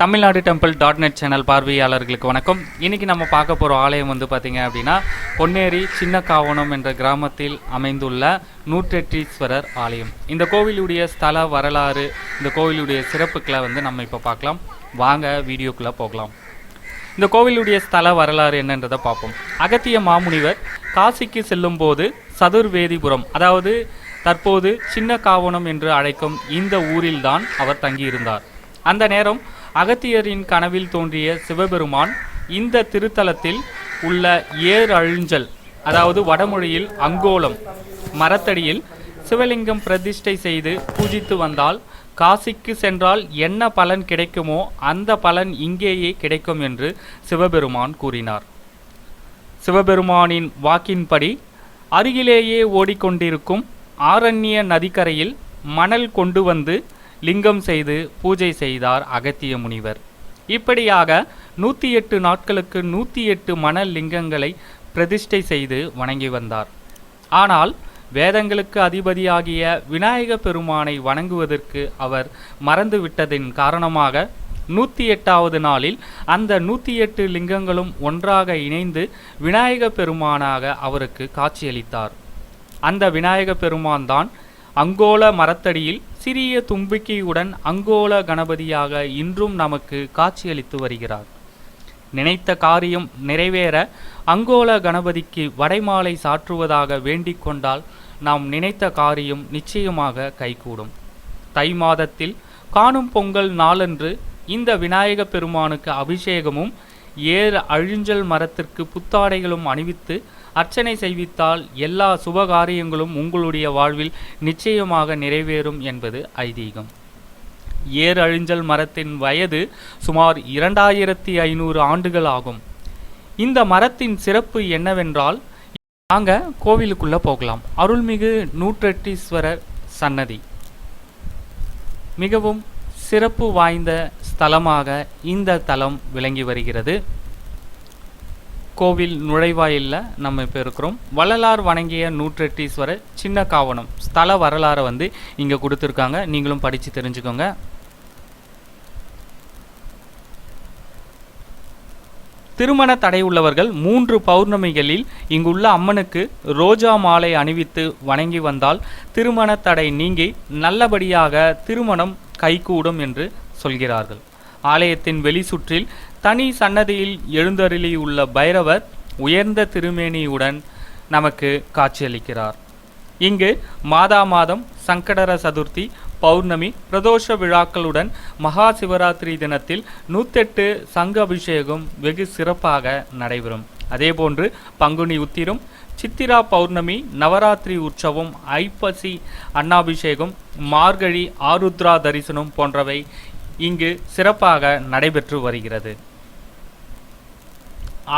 Tamil Nadu temple dot net channel பார்வையாளர்களுக்கு வணக்கம். இன்றைக்கி நம்ம பார்க்க போகிற ஆலயம் வந்து பார்த்தீங்க அப்படின்னா பொன்னேரி சின்ன காவணம் என்ற கிராமத்தில் அமைந்துள்ள நூற்றெட்டீஸ்வரர் ஆலயம். இந்த கோவிலுடைய ஸ்தல வரலாறு இந்த கோவிலுடைய சிறப்புகளை வந்து நம்ம இப்போ பார்க்கலாம். வாங்க வீடியோக்குள்ளே போகலாம். இந்த கோவிலுடைய ஸ்தல வரலாறு என்னன்றதை பார்ப்போம். அகத்திய மாமுனிவர் காசிக்கு செல்லும்போது சதுர்வேதிபுரம் அதாவது தற்போது சின்ன காவணம் என்று அழைக்கும் இந்த ஊரில்தான் அவர் தங்கியிருந்தார். அந்த நேரம் அகத்தியரின் கனவில் தோன்றிய சிவபெருமான் இந்த திருத்தலத்தில் உள்ள ஏர் அழிஞ்சல் அதாவது வடமொழியில் அங்கோலம் மரத்தடியில் சிவலிங்கம் பிரதிஷ்டை செய்து பூஜித்து வந்தால் காசிக்கு சென்றால் என்ன பலன் கிடைக்குமோ அந்த பலன் இங்கேயே கிடைக்கும் என்று சிவபெருமான் கூறினார். சிவபெருமானின் வாக்கின்படி அருகிலேயே ஓடிக்கொண்டிருக்கும் ஆரண்ய நதிக்கரையில் மணல் கொண்டு வந்து லிங்கம் செய்து பூஜை செய்தார் அகத்திய முனிவர். இப்படியாக நூற்றி எட்டு நாட்களுக்கு நூற்றி எட்டு மணல் லிங்கங்களை பிரதிஷ்டை செய்து வணங்கி வந்தார். ஆனால் வேதங்களுக்கு அதிபதியாகிய விநாயக பெருமானை வணங்குவதற்கு அவர் மறந்துவிட்டதின் காரணமாக நூற்றி எட்டாவது நாளில் அந்த நூற்றி எட்டு லிங்கங்களும் ஒன்றாக இணைந்து விநாயக பெருமானாக அவருக்கு காட்சியளித்தார். அந்த விநாயக பெருமான் தான் அங்கோல மரத்தடியில் சிறிய தும்பிக்கையுடன் அங்கோல கணபதியாக இன்றும் நமக்கு காட்சியளித்து வருகிறார். நினைத்த காரியம் நிறைவேற அங்கோல கணபதிக்கு வடைமாலை சாற்றுவதாக வேண்டிக் கொண்டால் நாம் நினைத்த காரியம் நிச்சயமாக கைகூடும். தை மாதத்தில் காணும் பொங்கல் நாளன்று இந்த விநாயக பெருமானுக்கு அபிஷேகமும் ஏர் அழிஞ்சல் மரத்திற்கு புத்தாடைகளும் அணிவித்து அர்ச்சனை செய்வித்தால் எல்லா சுபகாரியங்களும் உங்களுடைய வாழ்வில் நிச்சயமாக நிறைவேறும் என்பது ஐதீகம். ஏர் அழிஞ்சல் மரத்தின் வயது சுமார் இரண்டாயிரத்தி ஐநூறு ஆண்டுகள் ஆகும். இந்த மரத்தின் சிறப்பு என்னவென்றால் நாங்கள் கோவிலுக்குள்ளே போகலாம். அருள்மிகு நூற்றெட்டீஸ்வரர் சன்னதி. மிகவும் சிறப்பு வாய்ந்த ஸ்தலமாக இந்த தலம் விளங்கி வருகிறது. கோவில் நுழைவாயிலில் நம்ம இப்போ இருக்கிறோம். வள்ளலார் வணங்கிய நூற்றெட்டீஸ்வரர் சின்ன காவனம் ஸ்தல வரலாறை வந்து இங்கே கொடுத்துருக்காங்க. நீங்களும் படித்து தெரிஞ்சுக்கோங்க. திருமண தடை உள்ளவர்கள் மூன்று பௌர்ணமிகளில் இங்குள்ள அம்மனுக்கு ரோஜா மாலை அணிவித்து வணங்கி வந்தால் திருமண தடை நீங்கி நல்லபடியாக திருமணம் கைகூடும் என்று சொல்கிறார்கள். ஆலயத்தின் வெளிச்சுற்றில் தனி சன்னதியில் எழுந்தருளியுள்ள பைரவர் உயர்ந்த திருமேனியுடன் நமக்கு காட்சியளிக்கிறார். இங்கு மாதா மாதம் சங்கடர சதுர்த்தி பௌர்ணமி பிரதோஷ விழாக்களுடன் மகா சிவராத்திரி தினத்தில் நூத்தெட்டு சங்க அபிஷேகம் வெகு சிறப்பாக நடைபெறும். அதேபோன்று பங்குனி உத்திரம் சித்திரா பௌர்ணமி நவராத்திரி உற்சவம் ஐப்பசி அன்னாபிஷேகம் மார்கழி ஆருத்ரா தரிசனம் போன்றவை இங்கு சிறப்பாக நடைபெற்று வருகிறது.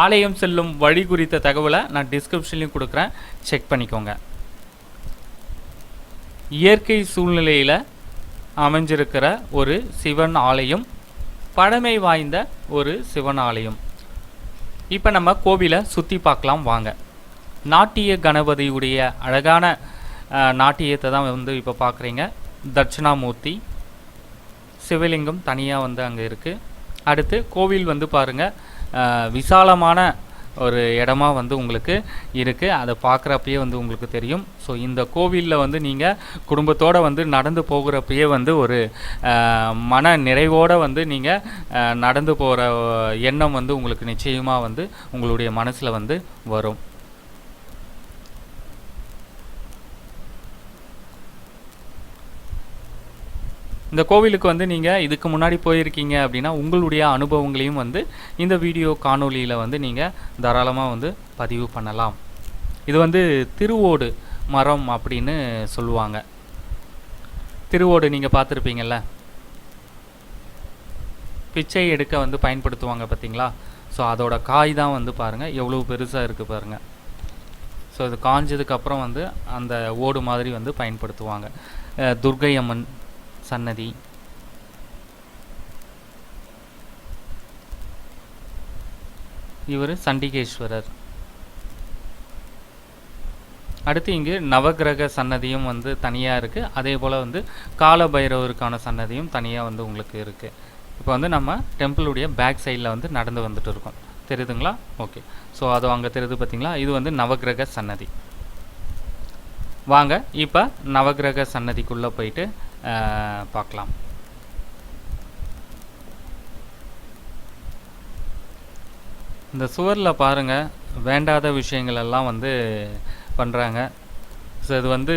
ஆலயம் செல்லும் வழி குறித்த தகவலை நான் டிஸ்கிரிப்ஷன்லையும் கொடுக்குறேன். செக் பண்ணிக்கோங்க. இயற்கை சூழ்நிலையில் அமைஞ்சிருக்கிற ஒரு சிவன் ஆலயம் பழமை வாய்ந்த ஒரு சிவன் ஆலயம். இப்போ நம்ம கோவிலை சுற்றி பார்க்கலாம் வாங்க. நாட்டிய கணபதியுடைய அழகான நாட்டியத்தை தான் வந்து இப்போ பார்க்குறீங்க. தட்சிணாமூர்த்தி சிவலிங்கம் தனியாக வந்து அங்கே இருக்குது அடுத்து கோவில் வந்து பாருங்கள் விசாலமான ஒரு இடமா வந்து உங்களுக்கு இருக்குது அதை பார்க்குறப்பயே வந்து உங்களுக்கு தெரியும். ஸோ இந்த கோவிலில் வந்து நீங்கள் குடும்பத்தோடு வந்து நடந்து போகிறப்பயே வந்து ஒரு மன நிறைவோடு வந்து நீங்கள் நடந்து போகிற எண்ணம் வந்து உங்களுக்கு நிச்சயமாக வந்து உங்களுடைய மனசில் வந்து வரும். இந்த கோவிலுக்கு வந்து நீங்கள் இதுக்கு முன்னாடி போயிருக்கீங்க அப்படின்னா உங்களுடைய அனுபவங்களையும் வந்து இந்த வீடியோ காணொளியில் வந்து நீங்கள் தாராளமாக வந்து பதிவு பண்ணலாம். இது வந்து திருவோடு மரம் அப்படின்னு சொல்லுவாங்க. திருவோடு நீங்கள் பார்த்துருப்பீங்கள்ல பிச்சை எடுக்க வந்து பயன்படுத்துவாங்க பார்த்தீங்களா? ஸோ அதோட காய் தான் வந்து பாருங்கள் எவ்வளோ பெருசாக இருக்குது பாருங்கள் ஸோ இது காஞ்சதுக்கப்புறம் வந்து அந்த ஓடு மாதிரி வந்து பயன்படுத்துவாங்க. துர்கை துர்க்கை அம்மன் சன்னதி. இவர் சண்டிகேஸ்வரர். அடுத்து இங்கு நவக்கிரக சன்னதியும் வந்து தனியாக இருக்குது அதே போல் வந்து கால பைரவருக்கான சன்னதியும் தனியாக வந்து உங்களுக்கு இருக்குது இப்போ வந்து நம்ம டெம்பிளுடைய பேக் சைடில் வந்து நடந்து வந்துட்டு இருக்கோம். தெரியுதுங்களா? ஓகே. ஸோ அது அங்கே தெரியுது பார்த்தீங்களா இது வந்து நவக்கிரக சன்னதி. வாங்க இப்போ நவக்கிரக சன்னதிக்குள்ளே போயிட்டு பார்க்கலாம். இந்த சுவரில் பாருங்கள் வேண்டாத விஷயங்கள் எல்லாம் வந்து பண்ணுறாங்க ஸோ இது வந்து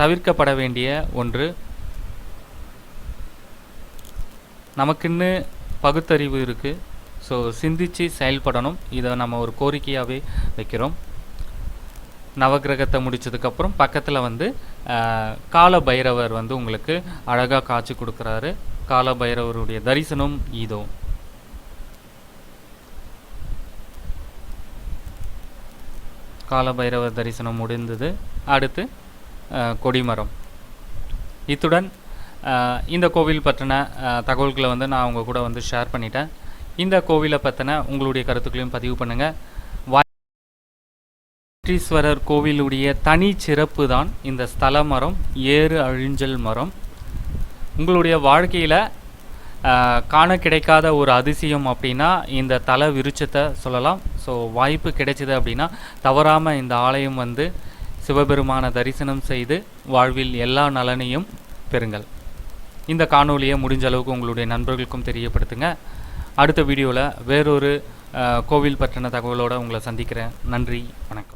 தவிர்க்கப்பட வேண்டிய ஒன்று. நமக்குன்னு பகுத்தறிவு இருக்குது ஸோ சிந்திச்சு செயல்படணும். இதை நம்ம ஒரு கோரிக்கையாகவே வைக்கிறோம். நவக்கிரகத்தை முடிச்சதுக்கப்புறம் பக்கத்தில் வந்து கால பைரவர் வந்து உங்களுக்கு அழகாக காட்சி கொடுக்குறாரு. கால பைரவருடைய தரிசனம் இதோ. கால பைரவர் தரிசனம் முடிந்தது. அடுத்து கொடிமரம். இத்துடன் இந்த கோவில் பற்றின தகவல்களை வந்து நான் உங்கள் கூட வந்து ஷேர் பண்ணிட்டேன். இந்த கோவிலை பற்றின உங்களுடைய கருத்துக்களையும் பதிவு பண்ணுங்கள் வெங்கடேஸ்வரர் கோவிலுடைய தனி சிறப்பு தான் இந்த ஸ்தல மரம் ஏறு அழிஞ்சல் மரம். உங்களுடைய வாழ்க்கையில் காண கிடைக்காத ஒரு அதிசயம் அப்படின்னா இந்த தல விருட்சத்தை சொல்லலாம். ஸோ வாய்ப்பு கிடைச்சிது அப்படின்னா தவறாமல் இந்த ஆலயம் வந்து சிவபெருமான தரிசனம் செய்து வாழ்வில் எல்லா நலனையும் பெறுங்கள். இந்த காணொலியை முடிஞ்ச அளவுக்கு உங்களுடைய நண்பர்களுக்கும் தெரியப்படுத்துங்க. அடுத்த வீடியோவில் வேறொரு கோவில் பற்றின தகவலோடு உங்களை சந்திக்கிறேன். நன்றி வணக்கம்.